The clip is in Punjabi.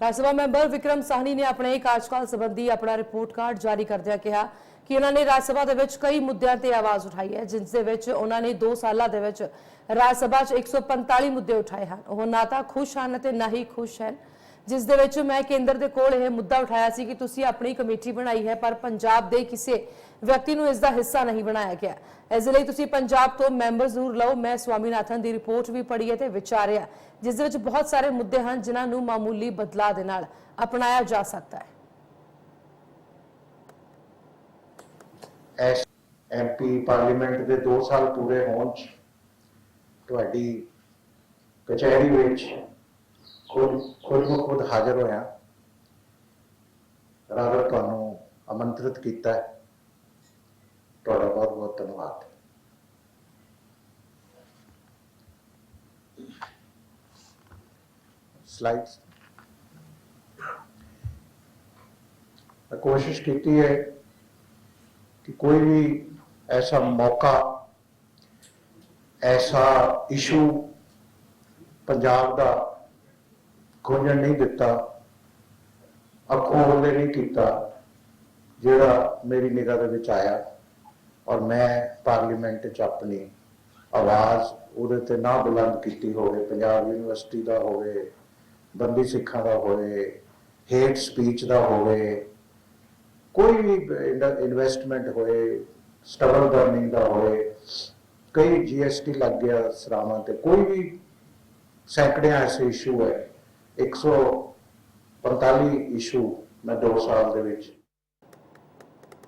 ਰਾਜ ਸਭਾ ਮੈਂਬਰ ਵਿਕਰਮ ਸਾਹਨੀ ਨੇ ਆਪਣੇ ਕਾਰਜਕਾਲ ਸੰਬੰਧੀ ਆਪਣਾ ਰਿਪੋਰਟ ਕਾਰਡ ਜਾਰੀ ਕਰਦਿਆਂ ਕਿਹਾ ਕਿ ਉਹਨਾਂ ਨੇ ਰਾਜ ਸਭਾ ਦੇ ਵਿੱਚ ਕਈ ਮੁੱਦਿਆਂ ਤੇ ਆਵਾਜ਼ ਉਠਾਈ ਹੈ, ਜਿਸ ਦੇ ਵਿੱਚ ਉਹਨਾਂ ਨੇ 2 ਸਾਲਾਂ ਦੇ ਵਿੱਚ ਰਾਜ ਸਭਾ 'ਚ 145 ਮੁੱਦੇ ਉਠਾਏ ਹਨ। ਉਹ ਨਾ ਤਾਂ ਖੁਸ਼ ਹਨ ਅਤੇ ਨਾ ਹੀ ਖੁਸ਼ ਹਨ। ਜਿਸ ਦੇ ਵਿੱਚ ਮੈਂ ਕੇਂਦਰ ਦੇ ਕੋਲ ਇਹ ਮੁੱਦਾ ਉਠਾਇਆ ਸੀ ਕਿ ਤੁਸੀਂ ਆਪਣੀ ਕਮੇਟੀ ਬਣਾਈ ਹੈ, ਪਰ ਪੰਜਾਬ ਦੇ ਕਿਸੇ ਵਿਅਕਤੀ ਨੂੰ ਇਸ ਦਾ ਹਿੱਸਾ ਨਹੀਂ ਬਣਾਇਆ ਗਿਆ। ਇਸ ਲਈ ਤੁਸੀਂ ਪੰਜਾਬ ਤੋਂ ਮੈਂਬਰ ਜ਼ਰੂਰ ਲਓ। ਮੈਂ ਸਵਾਮੀਨਾਥਨ ਦੀ ਰਿਪੋਰਟ ਵੀ ਪੜ੍ਹੀ ਹੈ ਤੇ ਵਿਚਾਰਿਆ, ਜਿਸ ਦੇ ਵਿੱਚ ਬਹੁਤ ਸਾਰੇ ਮੁੱਦੇ ਹਨ, ਜਿਨ੍ਹਾਂ ਨੂੰ ਮਾਮੂਲੀ ਬਦਲਾਅ ਦੇ ਨਾਲ ਅਪਣਾਇਆ ਜਾ ਸਕਦਾ ਹੈ। ਐਮਪੀ ਪਾਰਲੀਮੈਂਟ ਦੇ 2 ਸਾਲ ਪੂਰੇ ਹੋਣ ਚ ਤੁਹਾਡੀ ਕਚਹਿਰੀ ਵਿੱਚ ਖੁਦ ਖੁਦ ਮੁਖਦ ਹਾਜ਼ਰ ਹੋਇਆ। ਰਾਵਰ ਤੁਹਾਨੂੰ ਆਮੰਤਰਿਤ ਕੀਤਾ ਹੈ। ਤੁਹਾਡਾ ਬਹੁਤ ਬਹੁਤ ਧੰਨਵਾਦ। ਸਲਾਈਡਸ ਮੈਂ ਕੋਸ਼ਿਸ਼ ਕੀਤੀ ਹੈ ਕਿ ਕੋਈ ਵੀ ਐਸਾ ਮੌਕਾ, ਐਸਾ ਇਸ਼ੂ ਪੰਜਾਬ ਦਾ ਖੋਜਣ ਨਹੀਂ ਦਿੱਤਾ ਅੱਖੋਂ ਉਹਲੇ ਨਹੀਂ ਕੀਤਾ, ਜਿਹੜਾ ਮੇਰੀ ਨਿਗਾਹ ਦੇ ਵਿੱਚ ਆਇਆ ਔਰ ਮੈਂ ਪਾਰਲੀਮੈਂਟ 'ਚ ਆਪਣੀ ਆਵਾਜ਼ ਉਹਦੇ ਤੇ ਨਾ ਬੁਲੰਦ ਕੀਤੀ ਹੋਵੇ, ਪੰਜਾਬ ਯੂਨੀਵਰਸਿਟੀ ਦਾ ਹੋਵੇ, ਬੰਦੀ ਸਿੱਖਾਂ ਦਾ ਹੋਵੇ ਹੇਟ ਸਪੀਚ ਦਾ ਹੋਵੇ, ਕੋਈ ਵੀ ਇਨਵੈਸਟਮੈਂਟ ਹੋਏ ਸਟਬਲ ਬਰਨਿੰਗ ਦਾ ਹੋਏ, ਕਈ ਜੀਐਸਟੀ ਲੱਗ ਗਿਆ ਸਰਾਵਾਂ ਤੇ, ਕੋਈ ਵੀ ਸੈਂਕੜਿਆਂ ਐਸੇ ਇਸ਼ੂ ਹੈ 145 ਇਸ਼ੂ ਮੈਂ 2 ਸਾਲ ਦੇ ਵਿੱਚ